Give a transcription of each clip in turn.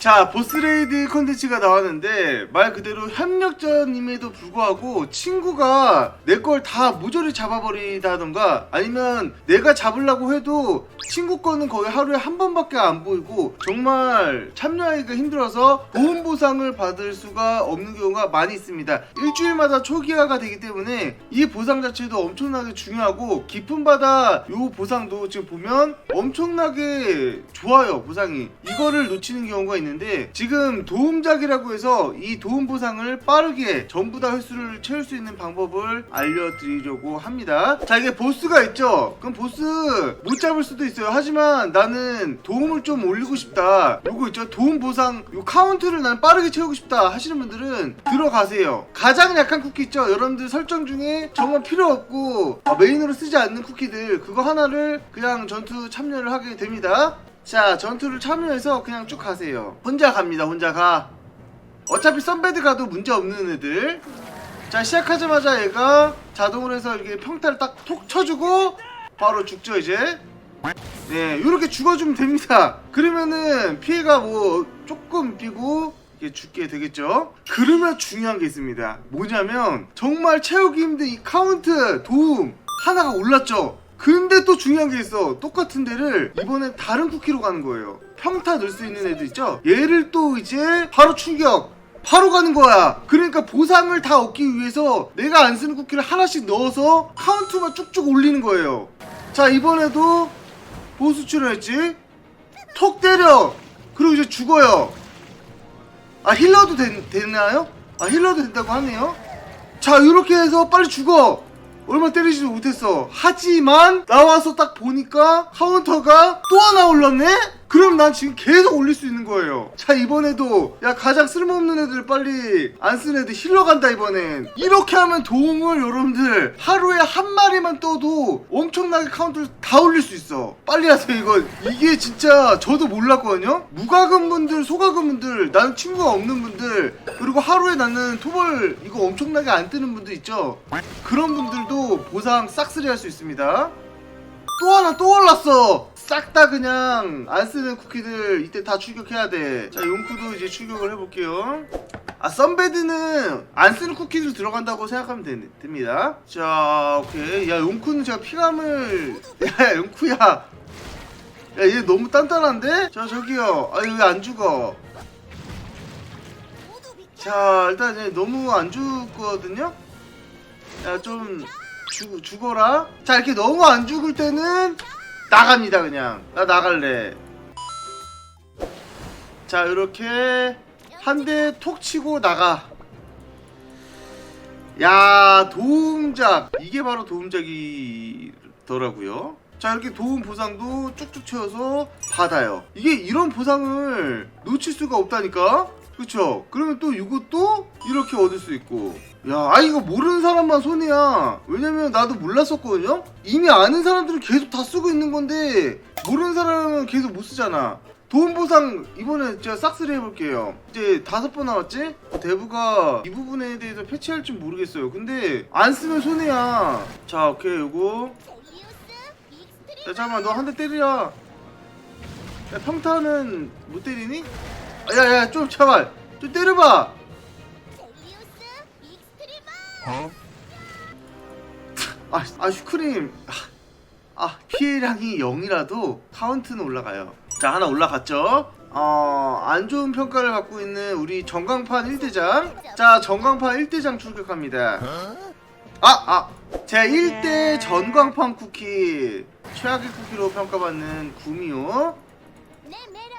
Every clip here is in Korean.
자 보스레이드 컨텐츠가 나왔는데 말 그대로 협력전임에도 불구하고 친구가 내 걸 다 모조리 잡아버리다던가 아니면 내가 잡으려고 해도 친구 거는 거의 하루에 한 번밖에 안 보이고 정말 참여하기가 힘들어서 보험 보상을 받을 수가 없는 경우가 많이 있습니다. 일주일마다 초기화가 되기 때문에 이 보상 자체도 엄청나게 중요하고 깊은 바다 요 보상도 지금 보면 엄청나게 좋아요 보상이. 이거를 놓치는 경우가 있는 데 지금 도움작이라고 해서 이 도움 보상을 빠르게 전부 다 횟수를 채울 수 있는 방법을 알려드리려고 합니다. 자 이게 보스가 있죠? 그럼 보스 못 잡을 수도 있어요. 하지만 나는 도움을 좀 올리고 싶다. 요거 있죠? 도움 보상. 요 카운트를 나는 빠르게 채우고 싶다 하시는 분들은 들어가세요. 가장 약한 쿠키 있죠? 여러분들 설정 중에 정말 필요 없고 어, 메인으로 쓰지 않는 쿠키들 그거 하나를 그냥 전투 참여를 하게 됩니다 자 전투를 참여해서 그냥 쭉 가세요. 혼자 갑니다 혼자 가. 어차피 썬베드 가도 문제 없는 애들. 자 시작하자마자 얘가 자동으로 해서 이렇게 평타를 딱 톡 쳐주고 바로 죽죠 이제. 네 이렇게 죽어주면 됩니다. 그러면은 피해가 뭐 조금 끼고 이게 죽게 되겠죠. 그러면 중요한 게 있습니다. 뭐냐면 정말 채우기 힘든 이 카운트 도움 하나가 올랐죠 근데 또 중요한 게 있어 똑같은 데를 이번엔 다른 쿠키로 가는 거예요 평타 넣을 수 있는 애들 있죠 얘를 또 이제 바로 충격 바로 가는 거야. 그러니까 보상을 다 얻기 위해서 내가 안 쓰는 쿠키를 하나씩 넣어서 카운트만 쭉쭉 올리는 거예요. 자, 이번에도 보스 출연했지? 톡 때려! 그리고 이제 죽어요. 아, 힐러도 된, 되나요? 아, 힐러도 된다고 하네요? 자, 이렇게 해서 빨리 죽어! 얼마 때리지도 못했어. 하지만, 나와서 딱 보니까 카운터가 또 하나 올랐네? 그럼 난 지금 계속 올릴 수 있는 거예요. 자, 이번에도, 야, 가장 쓸모없는 애들 빨리 안 쓰는 애들 힐러 간다, 이번엔. 이렇게 하면 도움을 여러분들 하루에 한 마리만 떠도 엄청나게 카운트를 다 올릴 수 있어. 빨리 하세요, 이거. 이게 진짜 저도 몰랐거든요? 무과금 분들, 소과금 분들, 나는 친구가 없는 분들, 그리고 하루에 나는 토벌 이거 엄청나게 안 뜨는 분들 있죠? 그런 분들 도 보상 싹쓸이 할 수 있습니다. 또 하나 또 올랐어. 싹 다 그냥 안 쓰는 쿠키들 이때 다 출격해야 돼. 자, 용쿠도 이제 출격을 해볼게요. 아, 썬베드는 안 쓰는 쿠키들 들어간다고 생각하면 되, 됩니다. 자, 오케이. 야, 용쿠는 제가 피감을. 야, 용쿠야. 야, 얘 너무 단단한데? 자, 저기요. 아, 왜 안 죽어? 자, 일단 얘 너무 안 죽거든요? 야, 좀 죽, 죽어라. 자, 이렇게 너무 안 죽을 때는 나갑니다, 그냥. 나 나갈래. 자, 이렇게 한 대 톡 치고 나가. 야, 도움작. 이게 바로 도움작이더라고요. 자, 이렇게 도움 보상도 쭉쭉 채워서 받아요. 이게 이런 보상을 놓칠 수가 없다니까? 그쵸? 그러면 또 이것도 이렇게 얻을 수 있고. 야, 아, 이거 모르는 사람만 손해야. 왜냐면 나도 몰랐었거든요? 이미 아는 사람들은 계속 다 쓰고 있는 건데, 모르는 사람은 계속 못 쓰잖아. 도움 보상 이번에 제가 싹쓸이 해볼게요. 이제 다섯 번 남았지? 대부가 이 부분에 대해서 패치할 줄 모르겠어요. 근데 안 쓰면 손해야. 자, 오케이, 요거. 야, 잠깐만, 너 한 대 때리라. 야, 평타는 못 때리니? 아, 야, 야, 좀, 잠깐. 좀 때려봐. 아, 아 슈크림. 아, 아, 피해량이 0이라도 카운트는 올라가요. 자, 하나 올라갔죠? 어, 안 좋은 평가를 받고 있는 우리 전광판 1대장. 자, 전광판 1대장 출격합니다. 아, 아. 제 1대 전광판 쿠키. 최악의 쿠키로 평가받는 구미호. 내 매력에 빠져봐.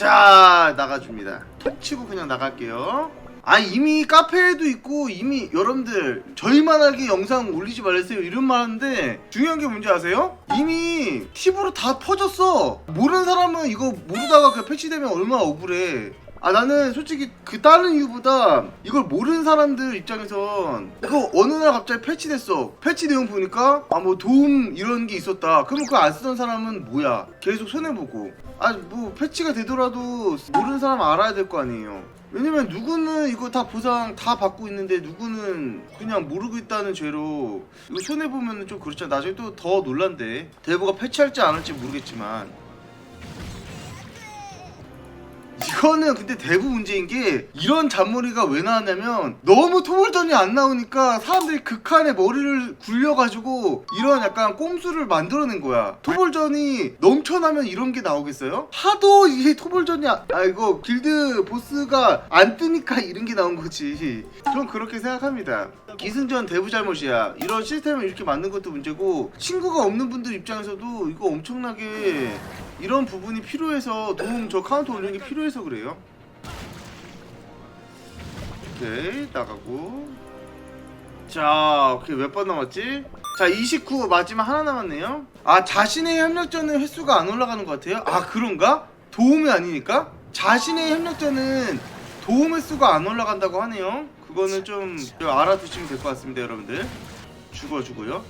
자 나가줍니다. 톡 치고 그냥 나갈게요. 아 이미 카페에도 있고 이미 여러분들 저희만하게 영상 올리지 말랬어요. 이런 말 하는데 중요한 게 뭔지 아세요? 이미 팁으로 다 퍼졌어. 모르는 사람은 이거 모르다가 그 패치되면 얼마나 억울해 아 나는 솔직히 그 다른 이유보다 이걸 모르는 사람들 입장에선 이거 어느 날 갑자기 패치됐어. 패치 내용 보니까 아 뭐 도움 이런 게 있었다. 그러면 그거 안 쓰던 사람은 뭐야? 계속 손해보고. 아 뭐 패치가 되더라도 모르는 사람 알아야 될 거 아니에요. 왜냐면 누구는 이거 다 보상 다 받고 있는데 누구는 그냥 모르고 있다는 죄로 이거 손해보면 좀 그렇잖아. 나중에 또더 놀란대 대부가 패치할지 안 할지 모르겠지만 이거는 근데 대부 문제인 게 이런 잔머리가 왜 나왔냐면 너무 토벌전이 안 나오니까 사람들이 극한의 머리를 굴려가지고 이런 약간 꼼수를 만들어낸 거야. 토벌전이 넘쳐나면 이런 게 나오겠어요? 하도 이게 토벌전이 아, 아 이거 길드 보스가 안 뜨니까 이런 게 나온 거지. 전 그렇게 생각합니다. 기승전 대부 잘못이야. 이런 시스템을 이렇게 만든 것도 문제고 친구가 없는 분들 입장에서도 이거 엄청나게 이런 부분이 필요해서 도움 저 카운터 올리는 게 필요해서 그래요. 오케이 나가고 자 오케이 몇 번 남았지? 자 29 마지막 하나 남았네요. 아 자신의 협력전은 횟수가 안 올라가는 것 같아요. 아 그런가? 도움이 아니니까? 자신의 협력전은 도움 횟수가 안 올라간다고 하네요. 그거는 좀 알아두시면 될 것 같습니다, 여러분들. 죽어주고요.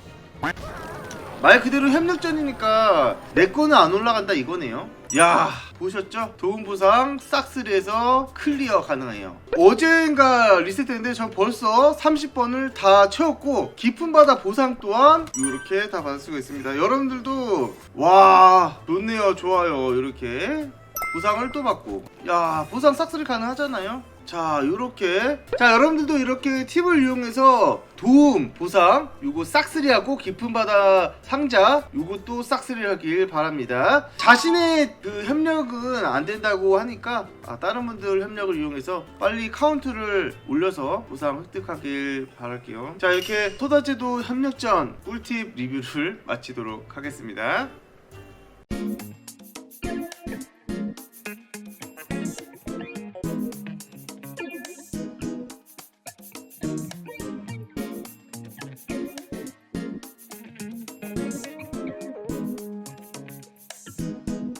말 그대로 협력전이니까 내 거는 안 올라간다 이거네요. 야 보셨죠? 도움 보상 싹쓸이에서 클리어 가능해요. 어젠가 리셋했는데 전 벌써 30번을 다 채웠고 깊은 바다 보상 또한 이렇게 다 받을 수가 있습니다. 여러분들도 와 좋네요, 좋아요 이렇게 보상을 또 받고 야 보상 싹쓸이 가능하잖아요. 자 요렇게. 자 여러분들도 이렇게 팁을 이용해서 도움 보상 요거 싹쓸이하고 깊은 바다 상자 요것도 싹쓸이 하길 바랍니다. 자신의 그 협력은 안 된다고 하니까 아, 다른 분들 협력을 이용해서 빨리 카운트를 올려서 보상 획득하길 바랄게요. 자 이렇게 토다제도 협력전 꿀팁 리뷰를 마치도록 하겠습니다